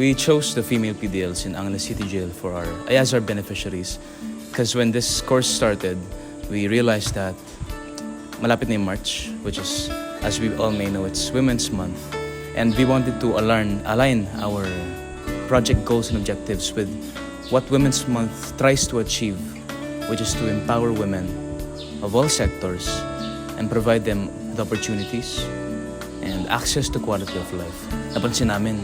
We chose the female PDLs in Angeles City Jail for our as our beneficiaries because when this course started, we realized that malapit na March, which is, as we all may know, it's Women's Month. And we wanted to align, align our project goals and objectives with what Women's Month tries to achieve, which is to empower women of all sectors and provide them the opportunities and access to quality of life. Napansin namin,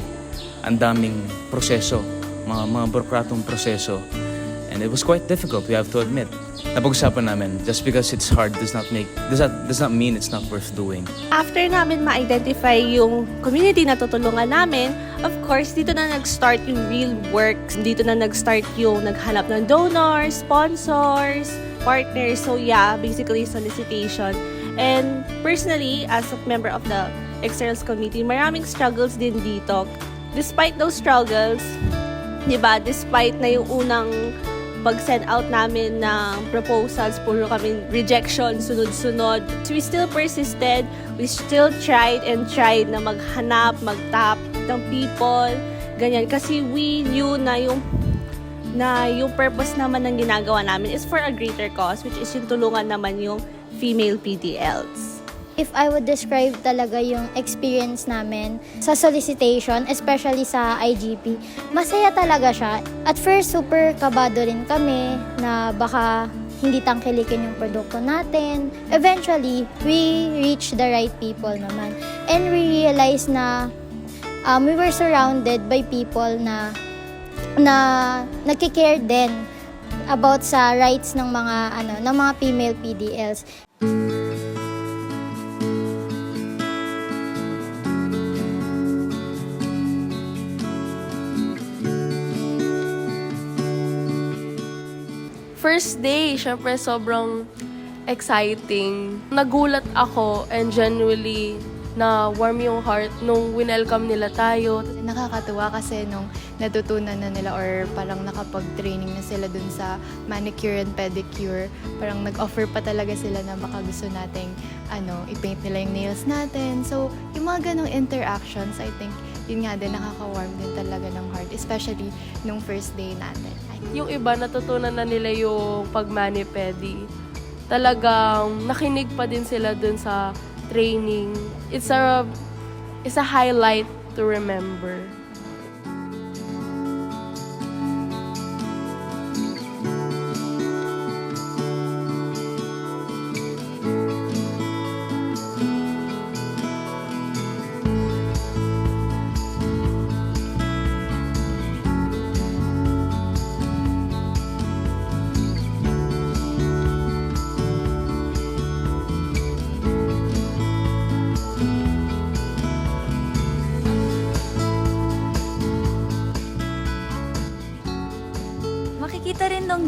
ang daming proseso, mga, mga burokratong proseso. And it was quite difficult, we have to admit. Napag-usapan namin, just because it's hard does not make does not does not mean it's not worth doing. After namin ma-identify yung community na tutulungan namin, of course, dito na nag-start yung real work. Dito na nag-start yung naghanap ng donors, sponsors, partners. So yeah, basically solicitation. And personally, as a member of the externals committee, maraming struggles din dito. Despite those struggles, di ba, despite na yung unang pag-send out namin ng proposals, puro kami rejection, sunod-sunod. We still persisted, we still tried and tried na maghanap, mag-tap ng people, ganyan. Kasi we knew na yung na yung purpose naman ng ginagawa namin is for a greater cause, which is yung tulungan naman yung female PDLs. If I would describe talaga yung experience namin sa solicitation, especially sa IGP, masaya talaga siya. At first, super kabado rin kami na baka hindi tangkilikin yung produkto natin. Eventually, we reach the right people naman. And we realize na um, we were surrounded by people na na nagki-care din about sa rights ng mga ano ng mga female PDLs. First day, syempre sobrang exciting. Nagulat ako and genuinely na warm yung heart nung winelcome nila tayo. Nakakatuwa kasi nung natutunan na nila or parang nakapag-training na sila dun sa manicure and pedicure, parang nag-offer pa talaga sila na baka gusto nating ano, i-paint nila yung nails natin. So, yung mga ganong interactions, I think, yun nga din, nakaka-warm din talaga ng heart, especially nung first day natin. Yung iba natutunan na nila yung pag-mani-pedi. Talagang nakinig pa din sila dun sa training. It's a it's a highlight to remember.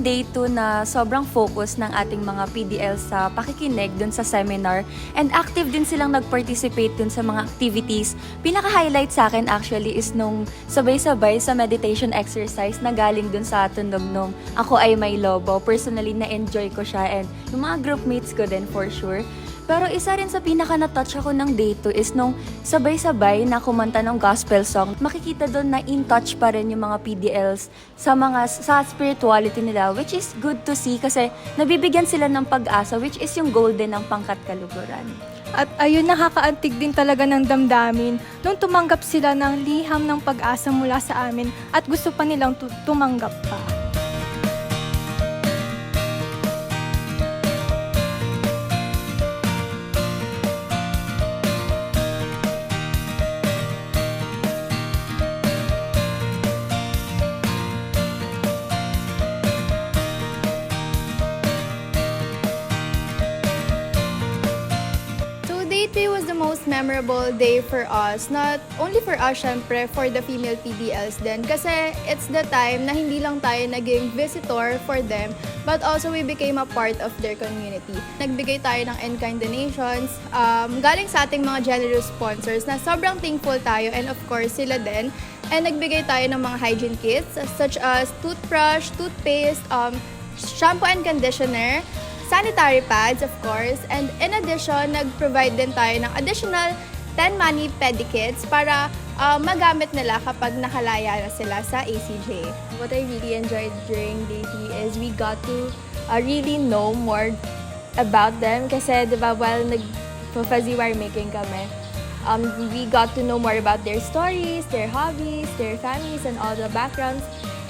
Day 2 na sobrang focus ng ating mga PDL sa pakikinig dun sa seminar and active din silang nag-participate dun sa mga activities. Pinaka-highlight sa akin actually is nung sabay-sabay sa meditation exercise na galing dun sa tunog nung Ako ay may lobo. Personally, na-enjoy ko siya and yung mga groupmates ko din for sure. Pero isa rin sa pinaka na-touch ako ng day 2 is nung sabay-sabay na kumanta ng gospel song. Makikita doon na in touch pa rin yung mga PDLs sa mga sa spirituality nila which is good to see kasi nabibigyan sila ng pag-asa which is yung goal din ng pangkat kaluguran. At ayun, nakakaantig din talaga ng damdamin nung tumanggap sila ng liham ng pag-asa mula sa amin at gusto pa nilang tu- tumanggap pa. Memorable day for us. Not only for us, syempre, for the female PDLs din. Kasi it's the time na hindi lang tayo naging visitor for them, but also we became a part of their community. Nagbigay tayo ng in-kind donations, um, galing sa ating mga generous sponsors na sobrang thankful tayo and of course sila din. And nagbigay tayo ng mga hygiene kits such as toothbrush, toothpaste, um, shampoo and conditioner, sanitary pads, of course. And in addition, nag-provide din tayo ng additional 10 money pedikits para uh, magamit nila kapag nakalaya na sila sa ACJ. What I really enjoyed during Daily is we got to uh, really know more about them kasi 'di ba while nag fuzzy wire making kami um, we got to know more about their stories, their hobbies, their families and all the backgrounds.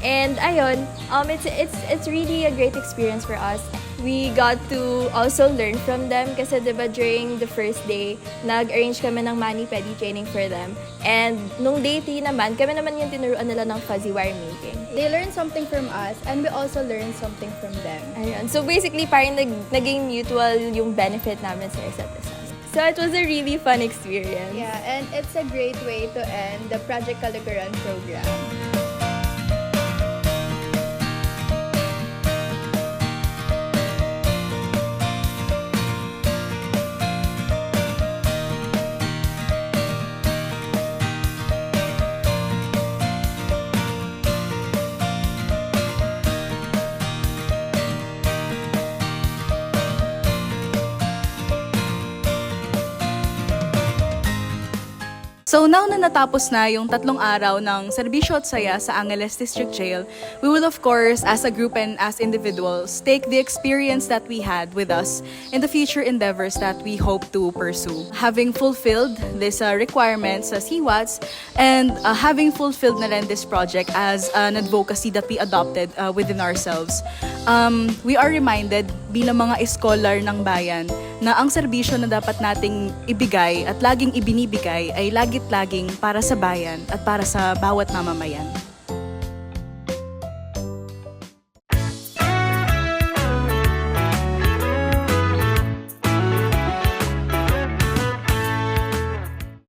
And ayun, um, it's it's it's really a great experience for us. We got to also learn from them kasi 'di ba during the first day, nag-arrange kami ng mani pedi training for them. And nung day three naman, kami naman yung tinuruan nila ng fuzzy wire making. They learn something from us and we also learn something from them. Ayun. So basically, parang nag, naging mutual yung benefit namin sa isa't isa. So it was a really fun experience. Yeah, and it's a great way to end the Project Kalagaran program. So now na natapos na yung tatlong araw ng serbisyo at saya sa Angeles District Jail, we will of course, as a group and as individuals, take the experience that we had with us in the future endeavors that we hope to pursue. Having fulfilled these uh, requirements sa CWATS and uh, having fulfilled na rin this project as an advocacy that we adopted uh, within ourselves, um, we are reminded bilang mga scholar ng bayan na ang serbisyo na dapat nating ibigay at laging ibinibigay ay lagit laging para sa bayan at para sa bawat mamamayan.